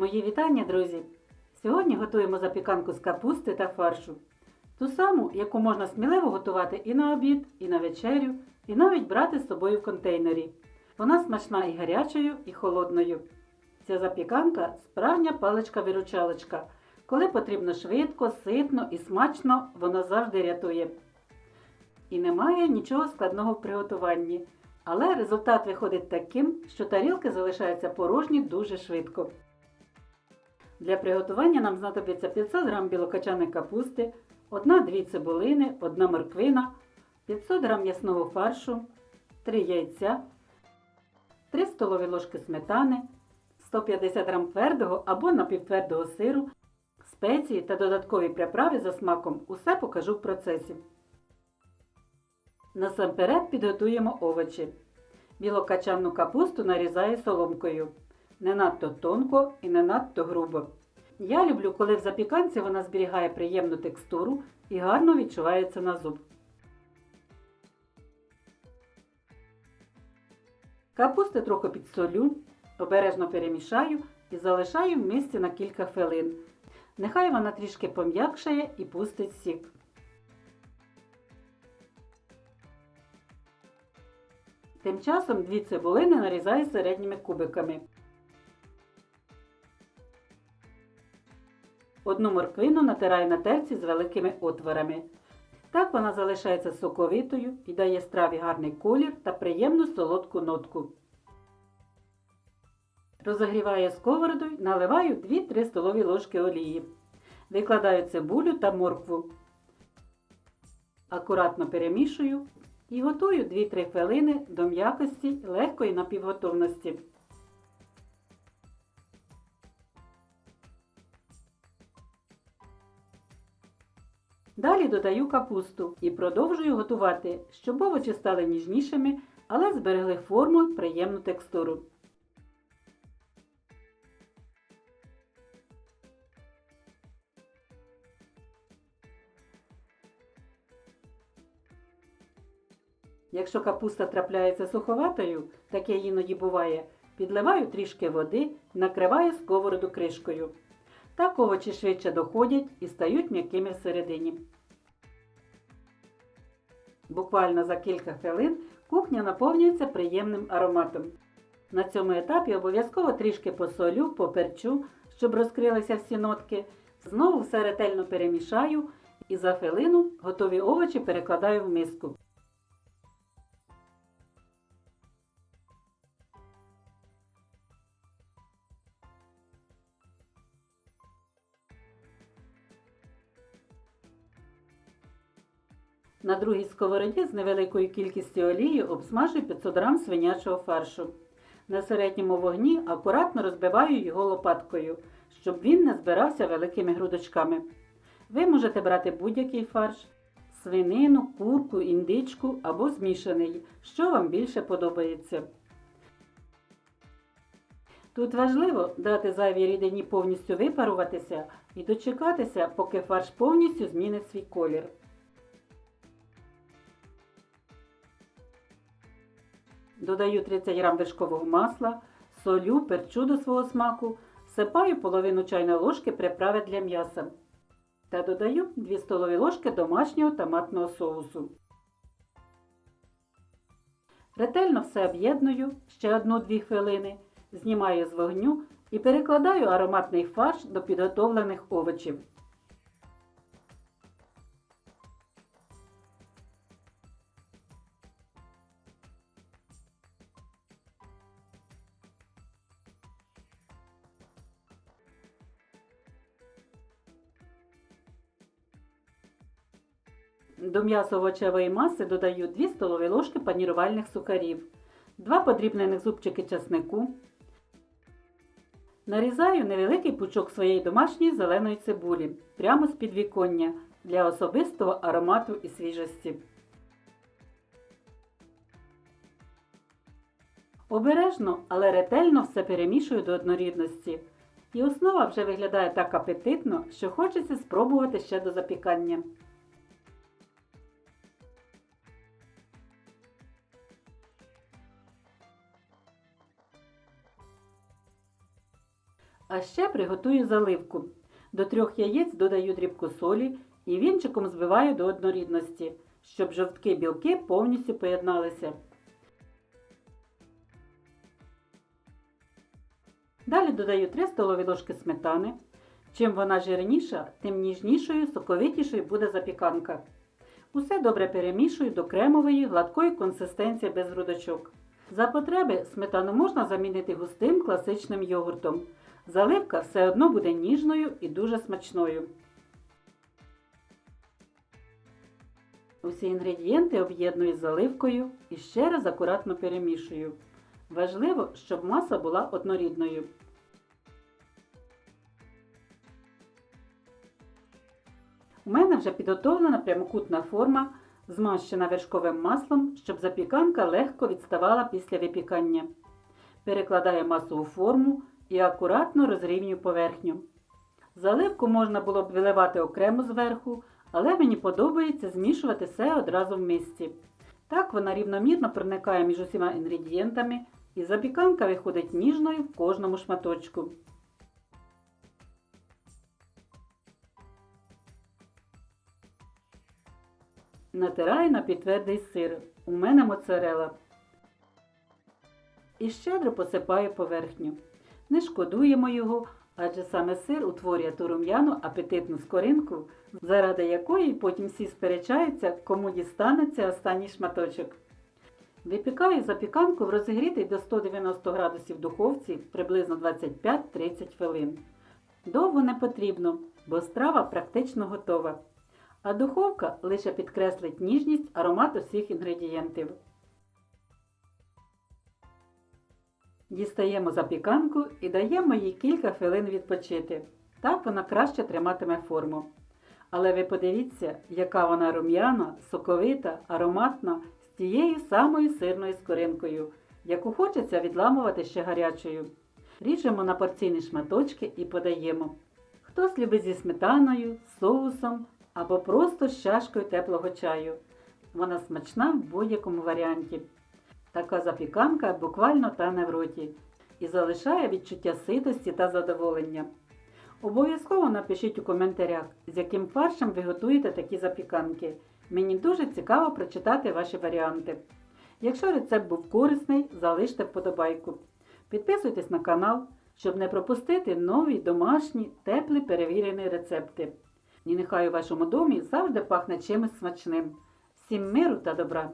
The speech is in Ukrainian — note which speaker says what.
Speaker 1: Мої вітання, друзі! Сьогодні готуємо запіканку з капусти та фаршу. Ту саму, яку можна сміливо готувати і на обід, і на вечерю, і навіть брати з собою в контейнері. Вона смачна і гарячою, і холодною. Ця запіканка справжня паличка-виручалочка. Коли потрібно швидко, ситно і смачно, вона завжди рятує. І немає нічого складного в приготуванні. Але результат виходить таким, що тарілки залишаються порожні дуже швидко. Для приготування нам знадобиться 500 г білокачаної капусти, 1-2 цибулини, 1 морквина, 500 г м'ясного фаршу, 3 яйця, 3 столові ложки сметани, 150 г твердого або напівтвердого сиру, спеції та додаткові приправи за смаком усе покажу в процесі. Насамперед підготуємо овочі. Білокачанну капусту нарізаю соломкою. Не надто тонко і не надто грубо. Я люблю, коли в запіканці вона зберігає приємну текстуру і гарно відчувається на зуб. Капусти трохи підсолю, обережно перемішаю і залишаю в мисці на кілька хвилин. Нехай вона трішки пом'якшає і пустить сік. Тим часом дві цибулини нарізаю середніми кубиками. Одну морквину натираю на терці з великими отворами. Так вона залишається соковитою і дає страві гарний колір та приємну солодку нотку. Розогріваю сковороду й наливаю 2-3 столові ложки олії. Викладаю цибулю та моркву. Акуратно перемішую і готую 2-3 хвилини до м'якості легкої напівготовності. Далі додаю капусту і продовжую готувати, щоб овочі стали ніжнішими, але зберегли форму й приємну текстуру. Якщо капуста трапляється суховатою, таке іноді буває, підливаю трішки води накриваю сковороду кришкою. Так овочі швидше доходять і стають м'якими всередині. Буквально за кілька хвилин кухня наповнюється приємним ароматом. На цьому етапі обов'язково трішки посолю, поперчу, щоб розкрилися всі нотки. Знову все ретельно перемішаю і за хвилину готові овочі перекладаю в миску. На другій сковороді з невеликою кількістю олії обсмажую 500 г свинячого фаршу. На середньому вогні акуратно розбиваю його лопаткою, щоб він не збирався великими грудочками. Ви можете брати будь-який фарш, свинину, курку, індичку або змішаний, що вам більше подобається. Тут важливо дати зайвій рідині повністю випаруватися і дочекатися, поки фарш повністю змінить свій колір. Додаю 30 г вершкового масла, солю, перчу до свого смаку, всипаю половину чайної ложки приправи для м'яса та додаю 2 столові ложки домашнього томатного соусу. Ретельно все об'єдную ще 1-2 хвилини, знімаю з вогню і перекладаю ароматний фарш до підготовлених овочів. До м'ясо-овочевої маси додаю 2 столові ложки панірувальних сухарів, 2 подрібнених зубчики часнику. Нарізаю невеликий пучок своєї домашньої зеленої цибулі прямо з підвіконня для особистого аромату і свіжості. Обережно, але ретельно все перемішую до однорідності. І основа вже виглядає так апетитно, що хочеться спробувати ще до запікання. А ще приготую заливку. До трьох яєць додаю дрібку солі і вінчиком збиваю до однорідності, щоб жовтки білки повністю поєдналися. Далі додаю 3 столові ложки сметани. Чим вона жирніша, тим ніжнішою, соковитішою буде запіканка. Усе добре перемішую до кремової, гладкої консистенції без грудочок. За потреби сметану можна замінити густим класичним йогуртом. Заливка все одно буде ніжною і дуже смачною. Усі інгредієнти об'єдную з заливкою і ще раз акуратно перемішую. Важливо, щоб маса була однорідною. У мене вже підготовлена прямокутна форма, змащена вершковим маслом, щоб запіканка легко відставала після випікання. Перекладаю масу у форму і акуратно розрівнюю поверхню. Заливку можна було б виливати окремо зверху, але мені подобається змішувати все одразу в мисці. Так вона рівномірно проникає між усіма інгредієнтами і запіканка виходить ніжною в кожному шматочку. Натираю на підтвердий сир. У мене моцарела. І щедро посипаю поверхню. Не шкодуємо його, адже саме сир утворює ту рум'яну апетитну скоринку, заради якої потім всі сперечаються, кому дістанеться останній шматочок. Випікаю запіканку в розігрітій до 190 градусів духовці приблизно 25-30 хвилин. Довго не потрібно, бо страва практично готова. А духовка лише підкреслить ніжність аромат усіх інгредієнтів. Дістаємо запіканку і даємо їй кілька хвилин відпочити. Так вона краще триматиме форму. Але ви подивіться, яка вона рум'яна, соковита, ароматна з тією самою сирною скоринкою, яку хочеться відламувати ще гарячою. Ріжемо на порційні шматочки і подаємо. Хтось любить зі сметаною, соусом або просто з чашкою теплого чаю. Вона смачна в будь-якому варіанті. Така запіканка буквально тане в роті і залишає відчуття ситості та задоволення. Обов'язково напишіть у коментарях, з яким фаршем ви готуєте такі запіканки. Мені дуже цікаво прочитати ваші варіанти. Якщо рецепт був корисний, залиште вподобайку. Підписуйтесь на канал, щоб не пропустити нові домашні, теплі перевірені рецепти. І нехай у вашому домі завжди пахне чимось смачним. Всім миру та добра!